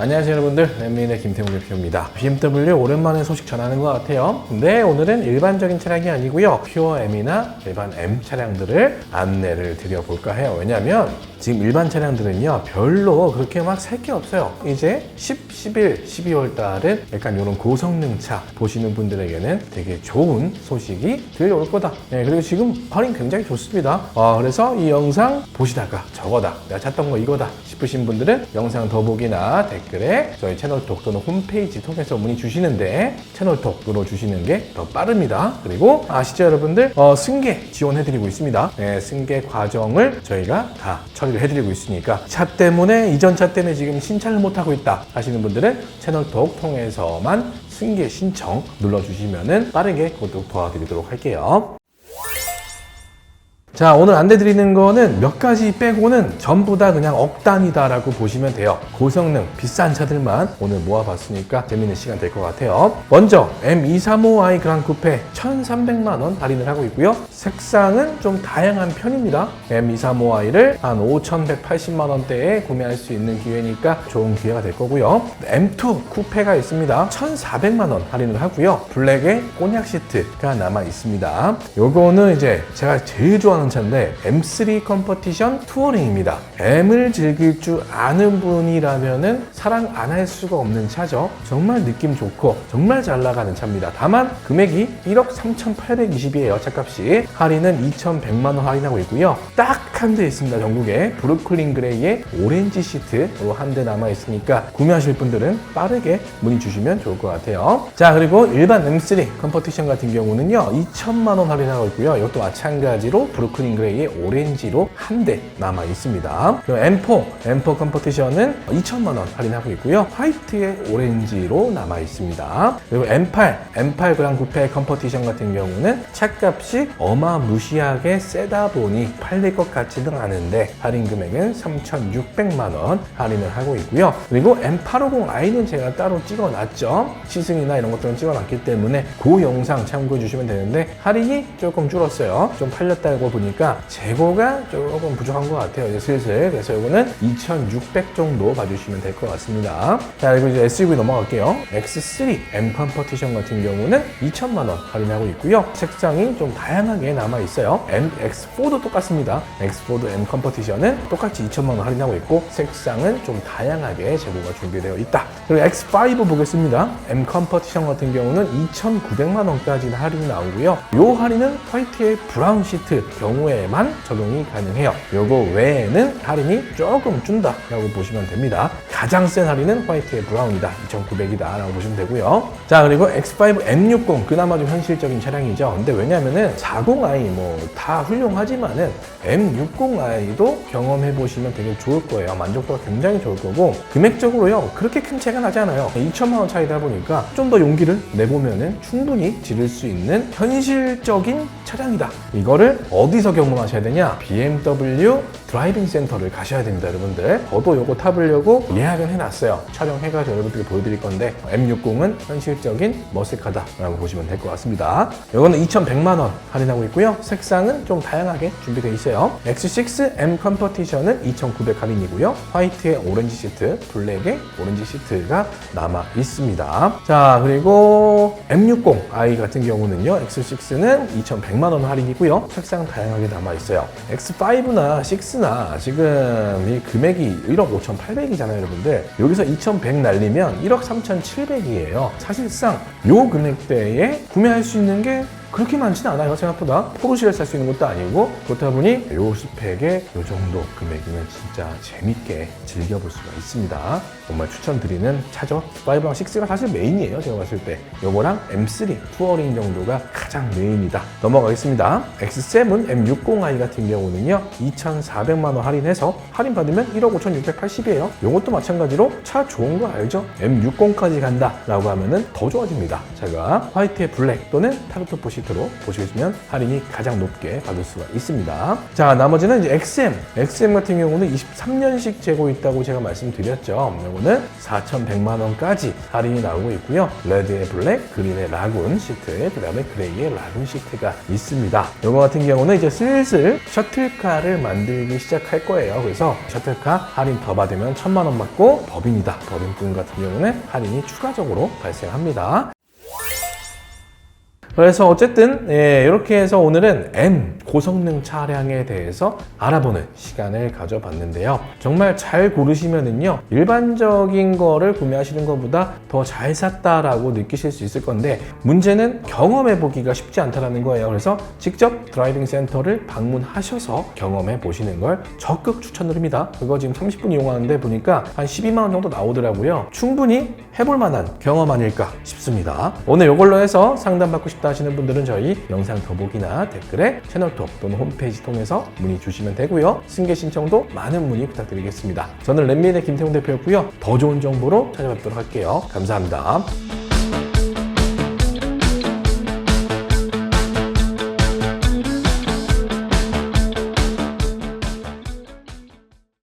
안녕하세요 여러분들. 랩미인의 김태훈 대표입니다. BMW 오랜만에 소식 전하는 것 같아요. 근데 오늘은 일반적인 차량이 아니고요. 퓨어 M이나 일반 M 차량들을 안내를 드려볼까 해요. 왜냐면 지금 일반 차량들은요 별로 그렇게 막 살 게 없어요. 이제 10, 11, 12월 달은 약간 이런 고성능 차 보시는 분들에게는 되게 좋은 소식이 들려올 거다. 네, 그리고 지금 할인 굉장히 좋습니다. 아, 그래서 이 영상 보시다가 저거다. 내가 찾던 거 이거다 싶으신 분들은 영상 더보기나 댓글 에 저희 채널톡 또는 홈페이지 통해서 문의 주시는데 채널톡 눌러주시는 게 더 빠릅니다. 그리고 아시죠 여러분들? 어, 승계 지원해드리고 있습니다. 네, 승계 과정을 저희가 다 처리를 해드리고 있으니까 차 때문에 이전 차 때문에 지금 신차를 못하고 있다 하시는 분들은 채널톡 통해서만 승계 신청 눌러주시면은 빠르게 그것도 도와드리도록 할게요. 자, 오늘 안내드리는 거는 몇 가지 빼고는 전부 다 그냥 억단이다라고 보시면 돼요. 고성능, 비싼 차들만 오늘 모아봤으니까 재밌는 시간 될 것 같아요. 먼저, M235i 그랑 쿠페 1,300만원 할인을 하고 있고요. 색상은 좀 다양한 편입니다. M235i를 한 5,180만원대에 구매할 수 있는 기회니까 좋은 기회가 될 거고요. M2 쿠페가 있습니다. 1,400만원 할인을 하고요. 블랙에 꼬냑 시트가 남아 있습니다. 요거는 이제 제가 제일 좋아하는 차인데 M3 컴퍼티션 투어링입니다. M을 즐길 줄 아는 분이라면은 사랑 안 할 수가 없는 차죠. 정말 느낌 좋고 정말 잘 나가는 차입니다. 다만 금액이 1억 3,820이에요. 차값이 할인은 2,100만 원 할인하고 있고요. 딱 한 대 있습니다. 전국에 브루클린 그레이의 오렌지 시트로 한 대 남아 있으니까 구매하실 분들은 빠르게 문의 주시면 좋을 것 같아요. 자 그리고 일반 M3 컴퍼티션 같은 경우는요 2천만 원 할인하고 있고요. 이것도 마찬가지로 브루 클린 그레이의 오렌지로 한 대 남아 있습니다. 그리고 M4 M4 컴퍼티션은 2천만 원 할인하고 있고요. 화이트의 오렌지로 남아 있습니다. 그리고 M8 M8 그랑 쿠페 컴퍼티션 같은 경우는 차값이 어마무시하게 세다 보니 팔릴 것 같지는 않은데 할인 금액은 3,600만 원 할인을 하고 있고요. 그리고 M850i는 제가 따로 찍어놨죠. 시승이나 이런 것들은 찍어놨기 때문에 그 영상 참고해 주시면 되는데 할인이 조금 줄었어요. 좀 팔렸다고 보니까 재고가 조금 부족한 것 같아요. 이제 슬슬 그래서 이거는 2,600 정도 봐주시면 될 것 같습니다. 자 그리고 이제 SUV 넘어갈게요. X3 M 컴퍼티션 같은 경우는 2천만 원 할인하고 있고요. 색상이 좀 다양하게 남아 있어요. MX4도 똑같습니다. X4도 M 컴퍼티션은 똑같이 2천만 원 할인하고 있고 색상은 좀 다양하게 재고가 준비되어 있다. 그리고 X5 보겠습니다. M 컴퍼티션 같은 경우는 2,900만 원까지 할인이 나오고요. 이 할인은 화이트의 브라운 시트 경우에만 적용이 가능해요. 요거 외에는 할인이 조금 준다라고 보시면 됩니다. 가장 센 할인은 화이트의 브라운이다. 2,900이다 라고 보시면 되고요. 자 그리고 X5 M60 그나마 좀 현실적인 차량이죠. 근데 왜냐면은 40i 뭐 다 훌륭하지만은 M60i도 경험해 보시면 되게 좋을 거예요. 만족도가 굉장히 좋을 거고 금액적으로요 그렇게 큰 차이가 나지 않아요. 2천만 원 차이다 보니까 좀 더 용기를 내보면은 충분히 지를 수 있는 현실적인 차량이다. 이거를 어디서 경험하셔야 되냐? BMW 드라이빙 센터를 가셔야 됩니다, 여러분들. 저도 요거 타보려고 예약은 해놨어요. 촬영해가지고 여러분들께 보여드릴 건데 M60은 현실적인 머슬카다라고 보시면 될 것 같습니다. 요거는 2,100만 원 할인하고 있고요. 색상은 좀 다양하게 준비되어 있어요. X6 M 컴퍼티션은 2,900 할인이고요. 화이트의 오렌지 시트, 블랙의 오렌지 시트가 남아 있습니다. 자, 그리고 M60i 같은 경우는요. X6는 2,100만 원 할인이고요. 색상 다양하게 남아 있어요. X5나 6나 지금 이 금액이 1억 5,800이잖아요, 여러분들. 여기서 2,100 날리면 1억 3,700이에요. 사실상 요 금액대에 구매할 수 있는 게 그렇게 많지는 않아요 생각보다. 포르쉐를 살 수 있는 것도 아니고 그렇다 보니 요 스펙에 요 정도 금액이면 진짜 재밌게 즐겨볼 수가 있습니다. 정말 추천드리는 차죠. 5랑 6가 사실 메인이에요 제가 봤을 때. 요거랑 M3 투어링 정도가 가장 메인이다. 넘어가겠습니다. X7 M60i 같은 경우는요 2,400만 원 할인해서 할인 받으면 1억 5,680이에요. 요것도 마찬가지로 차 좋은 거 알죠? M60까지 간다 라고 하면은 더 좋아집니다. 차가 화이트의 블랙 또는 타르트 보시 시트로 보시면 할인이 가장 높게 받을 수가 있습니다. 자, 나머지는 이제 XM. XM 같은 경우는 23년식 재고 있다고 제가 말씀드렸죠. 이거는 4,100만 원까지 할인이 나오고 있고요. 레드의 블랙, 그린의 라군 시트, 그 다음에 그레이의 라군 시트가 있습니다. 이거 같은 경우는 이제 슬슬 셔틀카를 만들기 시작할 거예요. 그래서 셔틀카 할인 더 받으면 1,000만 원 받고 법인이다. 법인분 같은 경우는 할인이 추가적으로 발생합니다. 그래서 어쨌든 예, 이렇게 해서 오늘은 M 고성능 차량에 대해서 알아보는 시간을 가져봤는데요. 정말 잘 고르시면은요 일반적인 거를 구매하시는 것보다 더 잘 샀다라고 느끼실 수 있을 건데 문제는 경험해 보기가 쉽지 않다라는 거예요. 그래서 직접 드라이빙 센터를 방문하셔서 경험해 보시는 걸 적극 추천드립니다. 그거 지금 30분 이용하는데 보니까 한 12만 원 정도 나오더라고요. 충분히 해볼 만한 경험 아닐까 싶습니다. 오늘 이걸로 해서 상담받고 싶다 하시는 분들은 저희 영상 더보기나 댓글에 채널톡 또는 홈페이지 통해서 문의 주시면 되고요. 승계 신청도 많은 문의 부탁드리겠습니다. 저는 랜민의 김태훈 대표였고요. 더 좋은 정보로 찾아뵙도록 할게요. 감사합니다.